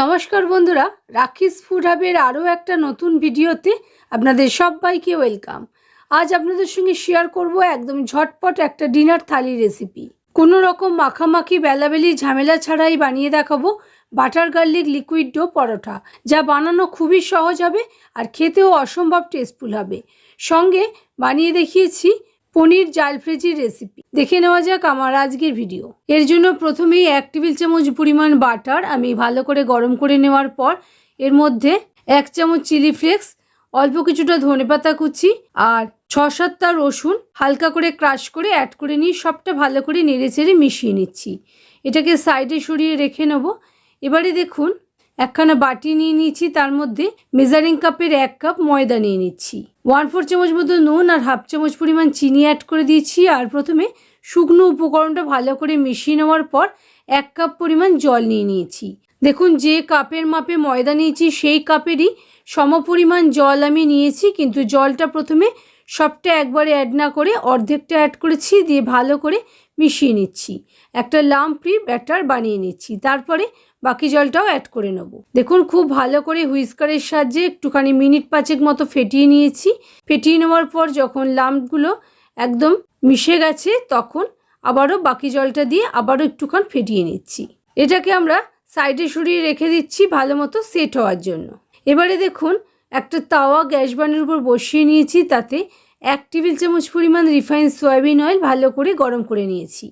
নমস্কার বন্ধুরা, রাখিস ফুড হাবের আরও একটা নতুন ভিডিওতে আপনাদের সবাইকে ওয়েলকাম। আজ আপনাদের সঙ্গে শেয়ার করব একদম ঝটপট একটা ডিনার থালি রেসিপি কোনো রকম মাখামাখি, বেলাবেলি, ঝামেলা ছাড়াই বানিয়ে দেখাবো butter garlic liquid dough paratha, যা বানানো খুবই সহজ হবে আর খেতেও অসম্ভব টেস্টফুল হবে। সঙ্গে বানিয়ে দেখিয়েছি পনির জাল ফ্রেজির রেসিপি দেখে নেওয়া যাক আমার আজকের ভিডিও এর জন্য প্রথমেই এক টেবিল চামচ পরিমাণ বাটার আমি ভালো করে গরম করে নেওয়ার পর এর মধ্যে এক চামচ চিলি ফ্লেক্স অল্প কিছুটা ধনেপাতা কুচি আর ছ সাতটা রসুন হালকা করে ক্রাশ করে অ্যাড করে নিয়ে সবটা ভালো করে নেড়ে চেড়ে মিশিয়ে নিচ্ছি। এটাকে সাইডে সরিয়ে রেখে নেব। এবারে দেখুন একখানা বাটি নিয়ে নিয়েছি, তার মধ্যে মেজারিং কাপের এক কাপ ময়দা নিয়ে নিচ্ছি। ওয়ান ফোর চামচ মতো নুন আর হাফ চামচ পরিমাণ চিনি অ্যাড করে দিয়েছি আর প্রথমে শুকনো উপকরণটা ভালো করে মিশিয়ে নেওয়ার পর এক কাপ পরিমাণ জল নিয়ে নিয়েছি। দেখুন, যে কাপের মাপে ময়দা নিয়েছি, সেই কাপেরই সমপরিমাণ জল আমি নিয়েছি, কিন্তু জলটা প্রথমে সবটা একবারে অ্যাড না করে অর্ধেকটা অ্যাড করেছি, দিয়ে ভালো করে মিশিয়ে নিচ্ছি। একটা লাম্পি ব্যাটার বানিয়ে নিচ্ছি। তারপরে বাকি জলটাও অ্যাড করে নেব। দেখুন, খুব ভালো করে হুইস্কারের সাহায্যে একটুখানি মিনিট পাঁচেক মতো ফেটিয়ে নিয়েছি। ফেটিয়ে নেওয়ার পর যখন লাম্পগুলো একদম মিশে গেছে, তখন আবারও বাকি জলটা দিয়ে আবারও একটুখান ফেটিয়ে নিচ্ছি। এটাকে আমরা সাইডে সরিয়ে রেখে দিচ্ছি ভালো মতো সেট হওয়ার জন্য। এবারে দেখুন, একটা তাওয়া গ্যাস বানের উপর বসিয়ে নিয়েছি, তাতে এক টেবিল চামচ পরিমাণ রিফাইন সয়াবিন অয়েল ভালো করে গরম করে নিয়েছি।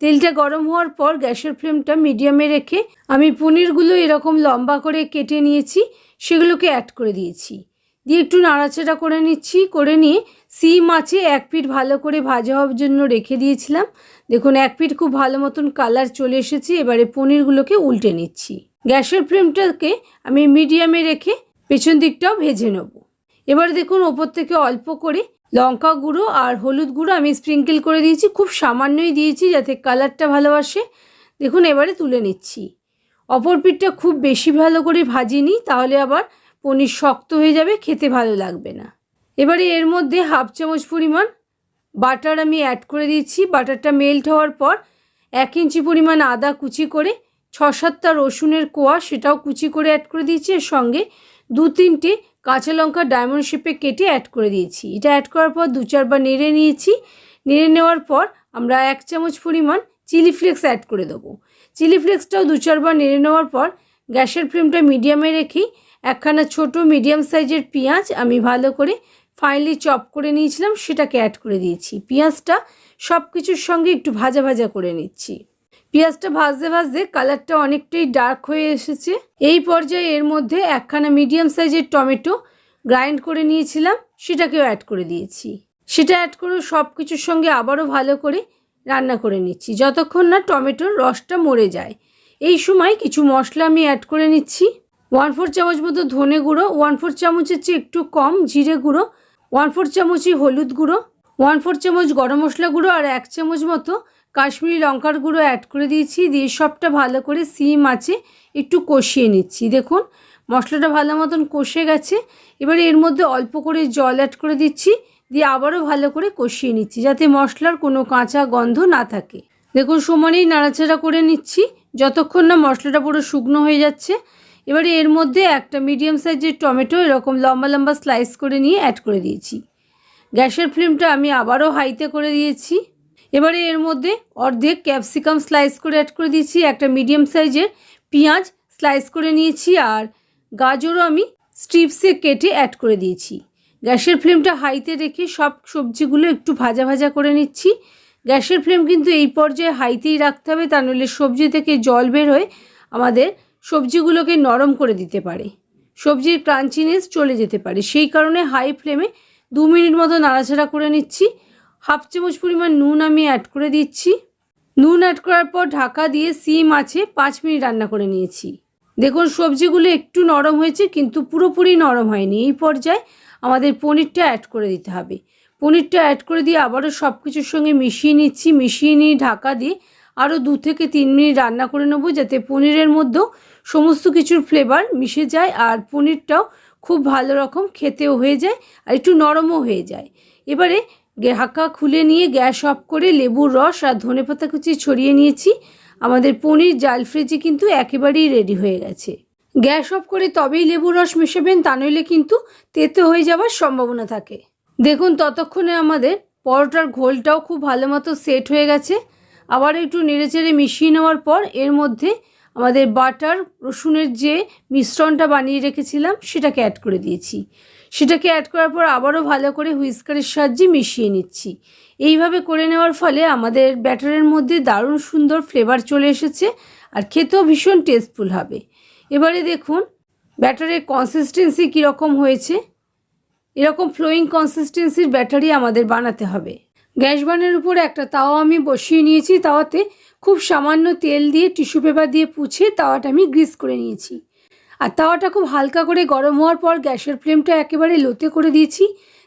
তেলটা গরম হওয়ার পর গ্যাসের ফ্লেমটা মিডিয়ামে রেখে আমি পনিরগুলো এরকম লম্বা করে কেটে নিয়েছি, সেগুলোকে অ্যাড করে দিয়েছি। দিয়ে একটু নাড়াচাড়া করে নিচ্ছি, করে নিয়ে সিম আছে, এক পিঠ ভালো করে ভাজা হওয়ার জন্য রেখে দিয়েছিলাম। দেখুন, এক পিঠ খুব ভালো মতন কালার চলে এসেছে, এবারে পনিরগুলোকে উল্টে নিচ্ছি। গ্যাসের ফ্লেমটাকে আমি মিডিয়ামে রেখে পেছন দিকটাও ভেজে নেব। এবার দেখুন, ওপর থেকে অল্প করে লঙ্কা গুঁড়ো আর হলুদ গুঁড়ো আমি স্প্রিঙ্কেল করে দিয়েছি, খুব সামান্যই দিয়েছি যাতে কালারটা ভালোবাসে দেখুন, এবারে তুলে নিচ্ছি। অপর পিঠটা খুব বেশি ভালো করে ভাজিনি, তাহলে আবার পনির শক্ত হয়ে যাবে, খেতে ভালো লাগবে না। এবারে এর মধ্যে হাফ চামচ পরিমাণ বাটার আমি অ্যাড করে দিয়েছি। বাটারটা মেল্ট হওয়ার পর এক ইঞ্চি পরিমাণ আদা কুচি করে ছ সাতটা রসুনের কোয়া, সেটাও কুচি করে অ্যাড করে দিয়েছি। এর সঙ্গে দু তিনটে কাঁচা লঙ্কা ডায়মন্ড শেপে কেটে অ্যাড করে দিয়েছি। এটা অ্যাড করার পর দু চারবার নেড়ে নিয়েছি। নেড়ে নেওয়ার পর আমরা এক চামচ পরিমাণ চিলি ফ্লেক্স অ্যাড করে দেবো। চিলি ফ্লেক্সটাও দু চারবার নেড়ে নেওয়ার পর গ্যাসের ফ্লেমটা মিডিয়ামে রেখেই একখানা ছোট মিডিয়াম সাইজের পেঁয়াজ আমি ভালো করে ফাইনালি চপ করে নিয়েছিলাম, সেটাকে অ্যাড করে দিয়েছি। পেঁয়াজটা সব কিছুর সঙ্গে একটু ভাজা ভাজা করে নিচ্ছি। পেঁয়াজটা ভাজতে ভাজতে কালারটা অনেকটাই ডার্ক হয়ে এসেছে। এই পর্যায়ে এর মধ্যে একখানা মিডিয়াম সাইজের টমেটো গ্রাইন্ড করে নিয়েছিলাম, সেটাকেও অ্যাড করে দিয়েছি। সেটা অ্যাড করে সব কিছুর সঙ্গে আবারও ভালো করে রান্না করে নিচ্ছি, যতক্ষণ না টমেটোর রসটা মরে যায়। এই সময় কিছু মশলা আমি অ্যাড করে নিচ্ছি। ওয়ান ফোর চামচ মতো ধনে গুঁড়ো ওয়ান ফোর চামচের চেয়ে একটু কম জিরে গুঁড়ো ওয়ান ফোর চামচই হলুদ গুঁড়ো ওয়ান ফোর চামচ গরম মশলা গুঁড়ো আর এক চামচ মতো কাশ্মীরি লঙ্কার গুঁড়ো অ্যাড করে দিয়েছি। দিয়ে সবটা ভালো করে সিম আছে, একটু কষিয়ে নিচ্ছি। দেখুন, মশলাটা ভালো মতন কষে গেছে। এবারে এর মধ্যে অল্প করে জল অ্যাড করে দিচ্ছি। দিয়ে আবারও ভালো করে কষিয়ে নিচ্ছি, যাতে মশলার কোনো কাঁচা গন্ধ না থাকে। দেখুন, সমানেই নাড়াচাড়া করে নিচ্ছি। যতক্ষণ না মশলাটা পুরো শুকনো হয়ে যাচ্ছে। এবারে এর মধ্যে একটা মিডিয়াম সাইজের টমেটো এরকম লম্বা লম্বা স্লাইস করে নিয়ে অ্যাড করে দিয়েছি। গ্যাসের ফ্লেমটা আমি আবারও হাইতে করে দিয়েছি। এবারে এর মধ্যে অর্ধেক ক্যাপসিকাম স্লাইস করে অ্যাড করে দিয়েছি, একটা মিডিয়াম সাইজের পেঁয়াজ স্লাইস করে নিয়েছি আর গাজরও আমি স্ট্রিপসে কেটে অ্যাড করে দিয়েছি। গ্যাসের ফ্লেমটা হাইতে রেখে সব সবজিগুলো একটু ভাজা ভাজা করে নিচ্ছি। গ্যাসের ফ্লেম কিন্তু এই পর্যায়ে হাইতেই রাখতে হবে, তা নইলে সবজি থেকে জল বের হয়ে আমাদের সবজিগুলোকে নরম করে দিতে পারে। সবজির ক্রাঞ্চিনেস চলে যেতে পারে। সেই কারণে হাই ফ্লেমে দু মিনিট মতো নাড়াচাড়া করে নিচ্ছি। হাফ চামচ পরিমাণ নুন আমি অ্যাড করে দিচ্ছি। নুন অ্যাড করার পর ঢাকা দিয়ে সিম আছে, পাঁচ মিনিট রান্না করে নিয়েছি। দেখুন, সবজিগুলো একটু নরম হয়েছে, কিন্তু পুরোপুরি নরম হয়নি। এই পর্যায়ে আমাদের পনিরটা অ্যাড করে দিতে হবে। পনিরটা অ্যাড করে দিয়ে আবারও সব কিছুর সঙ্গে মিশিয়ে নিচ্ছি। মিশিয়ে নিয়ে ঢাকা দিয়ে আরও দু থেকে তিন মিনিট রান্না করে নেব, যাতে পনিরের মধ্যেও সমস্ত কিছুর ফ্লেভার মিশে যায় আর পনিরটাও খুব ভালো রকম খেতেও হয়ে যায় আর একটু নরমও হয়ে যায়। এবারে ঢাকা খুলে নিয়ে গ্যাস অফ করে লেবুর রস আর ধনেপাতা কুচি ছড়িয়ে নিয়েছি। আমাদের পনির, জাল ফ্রিজে কিন্তু একেবারেই রেডি হয়ে গেছে। গ্যাস অফ করে তবেই লেবুর রস মেশাবেন, তা নইলে কিন্তু তেতো হয়ে যাওয়ার সম্ভাবনা থাকে। দেখুন, ততক্ষণে আমাদের পরোটার ঘোলটাও খুব ভালো মতো সেট হয়ে গেছে। আবার একটু নেড়েচেড়ে মিশিয়ে নেওয়ার পর এর মধ্যে আমাদের বাটার, রসুনের যে মিশ্রণটা বানিয়ে রেখেছিলাম, সেটাকে অ্যাড করে দিয়েছি। সেটাকে অ্যাড করার পর আবারও ভালো করে হুইস্কারের সাহায্যে মিশিয়ে নিচ্ছি। এইভাবে করে নেওয়ার ফলে আমাদের ব্যাটারের মধ্যে দারুণ সুন্দর ফ্লেভার চলে এসেছে আর খেতেও ভীষণ টেস্টফুল হবে। এবারে দেখুন ব্যাটারের কনসিস্টেন্সি কীরকম হয়েছে? এরকম ফ্লোয়িং কনসিস্টেন্সির ব্যাটারি আমাদের বানাতে হবে। গ্যাস বানের উপরে একটা তাওয়া আমি বসিয়ে নিয়েছি, তাওয়াতে খুব সামান্য তেল দিয়ে টিস্যু পেপার দিয়ে পুছে তাওয়াটা আমি গ্রিস করে নিয়েছি। আর তাওয়াটা খুব হালকা করে গরম হওয়ার পর গ্যাসের ফ্লেমটা একেবারে লোতে করে দিয়েছি।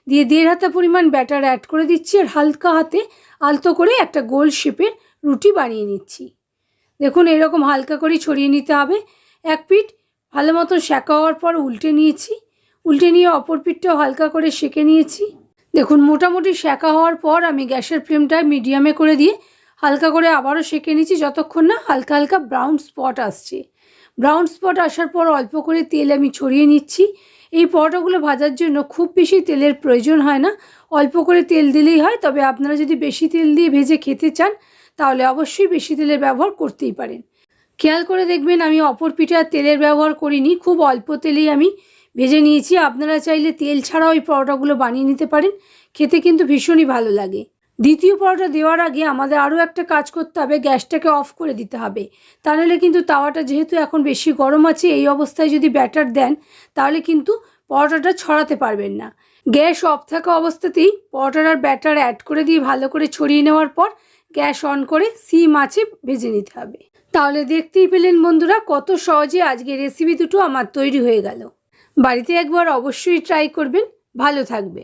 দিয়ে দেড় হাতা পরিমাণ ব্যাটার অ্যাড করে দিচ্ছি আর হালকা হাতে আলতো করে একটা গোল শেপের রুটি বানিয়ে নিচ্ছি। দেখুন, এরকম হালকা করে ছড়িয়ে নিতে হবে। এক পিঠ ভালো মতো সেঁকা হওয়ার পর উল্টে নিয়েছি। উল্টে নিয়ে অপর পিঠটাও হালকা করে সেঁকে নিয়েছি। দেখুন, মোটামুটি সেঁকা হওয়ার পর আমি গ্যাসের ফ্লেমটা মিডিয়ামে করে দিয়ে হালকা করে আবারও সেঁকে নিচ্ছি, যতক্ষণ না হালকা হালকা ব্রাউন স্পট আসছে। ব্রাউন স্পট আসার পর অল্প করে তেল আমি ছড়িয়ে নিচ্ছি। এই পরোটাগুলো ভাজার জন্য খুব বেশি তেলের প্রয়োজন হয় না। অল্প করে তেল দিলেই হয়, তবে আপনারা যদি বেশি তেল দিয়ে ভেজে খেতে চান, তাহলে অবশ্যই বেশি তেলের ব্যবহার করতেই পারেন। খেয়াল করে দেখবেন আমি অপর পিঠে আর তেলের ব্যবহার করিনি, খুব অল্প তেলেই আমি ভেজে নিয়েছি। আপনারা চাইলে তেল ছাড়াও এই পরোটাগুলো বানিয়ে নিতে পারেন, খেতে কিন্তু ভীষণই ভালো লাগে। দ্বিতীয় পরোটা দেওয়ার আগে আমাদের আরও একটা কাজ করতে হবে, গ্যাসটাকে অফ করে দিতে হবে। তা নাহলে কিন্তু তাওয়াটা যেহেতু এখন বেশি গরম আছে, এই অবস্থায় যদি ব্যাটার দেন, তাহলে কিন্তু পরোটাটা ছড়াতে পারবেন না। গ্যাস অফ থাকা অবস্থাতেই পরোটার ব্যাটার অ্যাড করে দিয়ে ভালো করে ছড়িয়ে নেওয়ার পর গ্যাস অন করে সিম আছে ভেজে নিতে হবে। তাহলে দেখতেই পেলেন বন্ধুরা, কত সহজে আজকে রেসিপি দুটো আমার তৈরি হয়ে গেল। বাড়িতে একবার অবশ্যই ট্রাই করবেন, ভালো থাকবেন।